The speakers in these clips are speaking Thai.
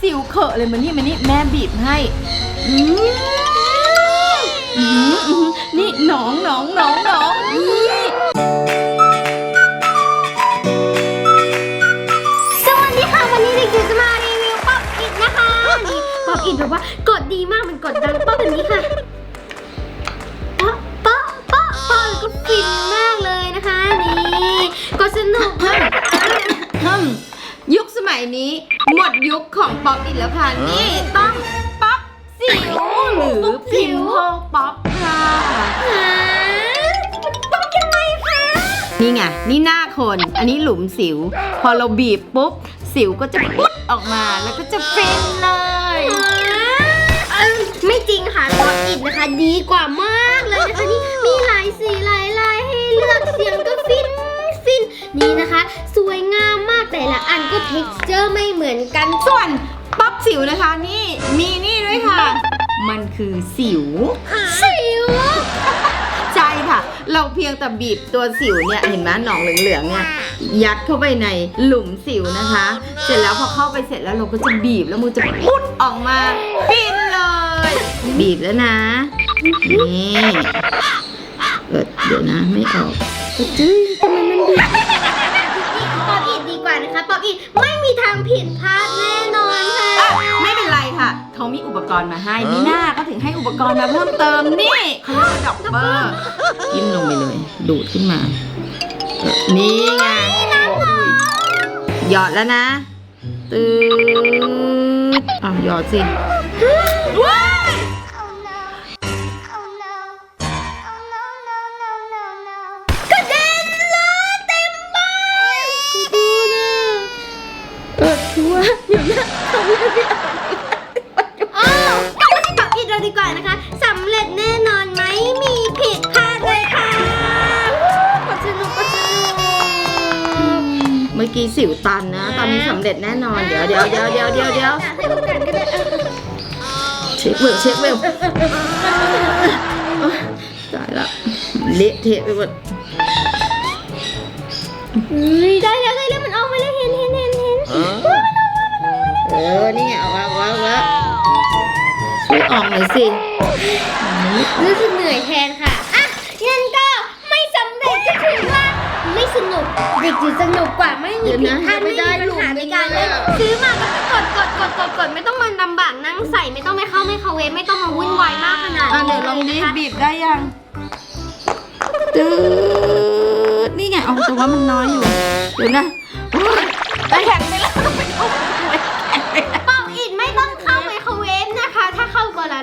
สิวเขอะเลยมานี่มานี่แม่บีบให้อืมอื้อหืออื้อหือนี่หนองหนองหนองหนองนี่สวัสดีค่ะ วันนี้เด็กจิ๋วจะมารีวิวป๊อปอิดนะคะนี่ป๊อปอิดแบบว่ากดดีมากมันกดดังป๊อปแบบนี้ค่ะป๊อปป๊อปป๊อปป๊อปแล้วก็ฟินมากเลยนะคะนี่กดสนุกมาก ฮึมยุคสมัยนี้ หมดยุคของป๊อปอินแล้วค่ะ นี่ต้องป๊อปสิวหรือพิมพ์โพป๊อปค่ะหาป๊อปยังไงคะ นี่ไง นี่หน้าคน อันนี้หลุมสิว พอเราบีบปุ๊บ สิวก็จะปุ๊ดออกมาแล้วก็จะฟินเลยเอิ่มไม่จริงค่ะป๊อปอิดนะคะ ดีกว่ามากเลยนะคะ แต่ละอันก็เท็กเจอร์ไม่เหมือนกัน ส่วนป๊อปสิวนะคะนี่มีนี่ด้วยค่ะ มันคือสิว สิว ใช่ค่ะ เราเพียงแต่บีบตัวสิวเนี่ย เห็นไหมหนองเหลืองๆเนี่ยยัดเข้าไปในหลุมสิวนะคะ เสร็จแล้วพอเข้าไปเสร็จแล้วเราก็จะบีบแล้วมันจะพุดออกมาฟินเลย บีบแล้วนะนี่เออเดี๋ยวนะไม่ออกจื้ อปอิดไม่มีทางผิดพลาดแน่นอนค่ะอะ ไม่เป็นไรค่ะ เขามีอุปกรณ์มาให้นี่หน้าก็ถึงให้อุปกรณ์มาเพิ่มเติมนี่เขาเรียกว่าดอกเบอร์ยิ้มลงไปเลย ดูดขึ้นมาเออนี่ไงหยอดแล้วนะ ตืดอะหยอดสิว้า ออชัวร์เดี๋ยวนะเขาไม่ได้อ้าวกลับมาที่ป๊อปอิดเราดีกว่านะคะสำเร็จแน่นอนไหมมีผิดพลาดเลยค่ะกดสนุกกดสนุก เมื่อกี้สิวตันนะ ตอนนี้สำเร็จแน่นอน เดี๋ยวเดี๋ยวเดี๋ยวเดี๋ยวเดี๋ยวเดี๋ยวให้โอกาสก็ได้เออเช็คเวลเช็คเวลโอ๊ยตายละเละเทะไปหมดเฮ้ยได้แล้วได้แล้วมันออกมาแล้วเห็นเห็นเห็นเห็น เออนี่ไงเอาแล้วเอาแล้วช่วยออกหน่อยสิรู้สึกเหนื่อยแทนค่ะอะงั้นก็ไม่สำเร็จก็ถือว่าไม่สนุกเด็กจิ๋วสนุกกว่าไม่มีเดี๋ยวผิดนะพลาดไม่มีปัญหาในการเล่นซื้อมาก็กดกดกดกดกดไม่ต้องมาลำบากนั่งใส่ไม่ต้องไปเข้าไมโครเวฟไม่ต้องมาวุ่นวายมากขนาดอะนี้เดี๋ยวลองดินะคะบีบได้ยังตืดนี่ไงเอาแต่ว่ามันน้อยอยู่ เดี๋ยวนะโอ๊ยแข็งไปแล้ว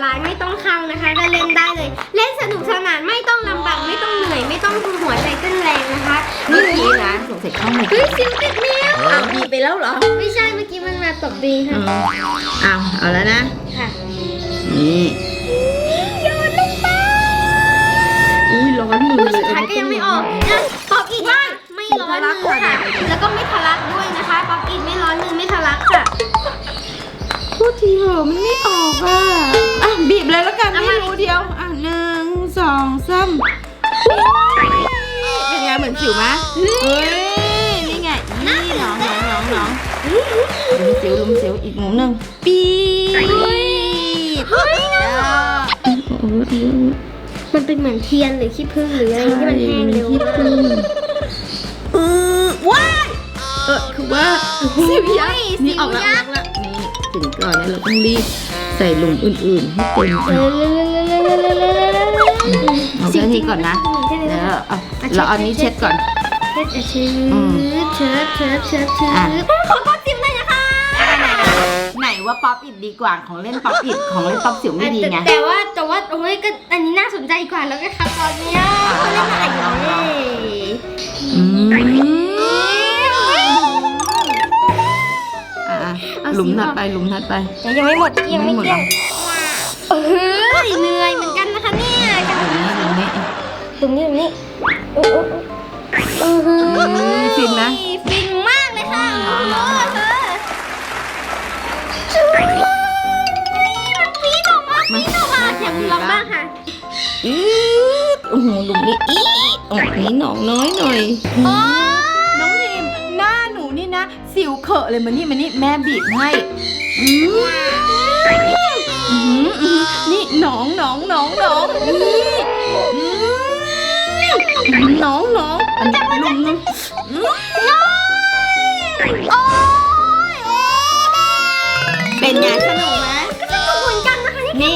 ละลายไม่ต้องเข้านะคะ ก็เล่นได้เลย เล่นสนุกสนานไม่ต้องลำบากไม่ต้องเหนื่อย ไม่ต้องหัวใจเต้นแรงนะคะเมื่อกี้นะสงสัยเข้าไม่เฮ้ยซิวติดนิ้วอ้าวบีบไปแล้วเหรอไม่ใช่เมื่อกี้มันมาตบดีอืค่ะมเอาเอาแล้วนะค่ะนี่โยนลงไปอุ้ยร้อนมือมือเลยสุดท้ายก็ยังไม่ออกนะป๊อปอินนะคะไม่ร้อนมือค่ะแล้วก็ไม่ทะลักด้วยนะคะ ป๊อปอินไม่ร้อนมือไม่ทะลักค่ะ พูดทีเหอะมันไม่ออกอะ อะบีบเลยแล้วกันเอาไม่มารู้เดียว อะหนึ่งสองสามเป็นไงเหมือนสิวไหมเฮ้ยนี่ไงนี่หนองหนองหนองหนองลุมสิวลุมสิวอีกหมุมหนึ่งปีดเฮ้ยอะโอ้โหมันเป็นเหมือนเทียนหรือขี้ผึ้งหรืออะไรที่มันแห้งเร็วที่มากพึ่งเออว้ายเออคือว่าสิวยักษ์นี่ออกแล้วออกแล้วนี่ ถึงก่อนเนี่ยเราต้องรีบใส่หลุมอื่นๆให้เต็มเออะอเอาแค่นี้ก่อนนะแค่นี้เดี๋ยวนะเอาเราเอานี้เช็ดก่อน เช็ดเช็ดอืมเช็ดเช็ดเช็ดเช็อะดขอป๊อปจิ้มเลยนะคะไหนว่าป๊อปอิดดีกว่าของเล่นป๊อปอิดของเล่นป๊อปสิวไม่ดีไงแต่ว่าแต่ว่าโอ้ยก็อันนี้น่าสนใจกว่าแล้วก็ค่ะตอนเนี้ยเขาเล่นอะไรอยู่เลยอืม หลุมถัดไปหลุมถัดไปยังไม่หมดยังไม่หมดเกลี้หรยองเออเหนื่อยเหมือนกันนะคะเนี่ยหลุมนี้หลุมนี้ตรงนี้ตรงนี้โอ้โอ้โอ้โอ้อืมฟินไหมฟินมากเลยค่ะน้องน้องเธอช่วยเลยมันปี๊ดออกมาปี๊ดออกมาอยากลองบ้างค่ะอีดโอ้โหหลุมนี้อีดออกนี้หนองน้อยหน่อยโอ้น้อ สิวเขอะเลยมานี่มานี่แม่บีบให้อืมอืมอืมนี่หนองหนองหนองหนองนี่อืมหนองหนองอันนี้ลุมลุมอืมโอ้ยโอ้ยเป็นไงสนุกไหมก็สนุกเหมือนกันนะคะนี่นี่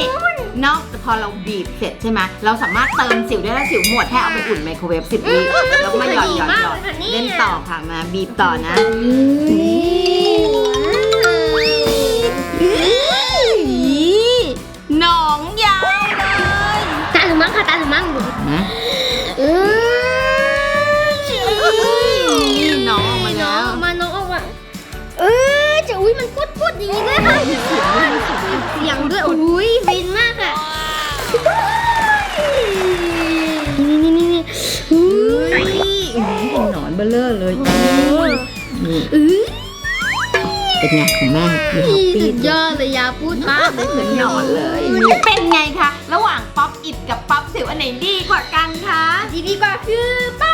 นอกจาก พอเราบีบเสร็จใช่ไหมเราสามารถเติมสิวได้แล้วสิวหมดแค่เอาไปอุ่นไมโครเวฟสิบวิแล้วก็มาหยอดหยอดหยอดเล่นต่อค่ะมาบีบต่อนะหนองยาวเลยตาหรือมั้งค่ะตาหรือมั้งนะเออนี่หนองออกมาน้อแล้งวออกมาน้องออกมาเออจะอุ้ยมันพุดพุดอย่างนี้ด้วยค่ะเสียงด้วยอุ้ย อนเบลเลอร์เลยนี่เอ้ยเป็นไงของแม่มีฮอปสุปี้ดยอดเลยยาพูดมากเลยเหมือนหนอนเลยเป็นไงคะ ระหว่างป๊อปอิดกับป๊อปสิวอันไหนดีกว่ากันคะ ดีดีกว่าคือป้าสิ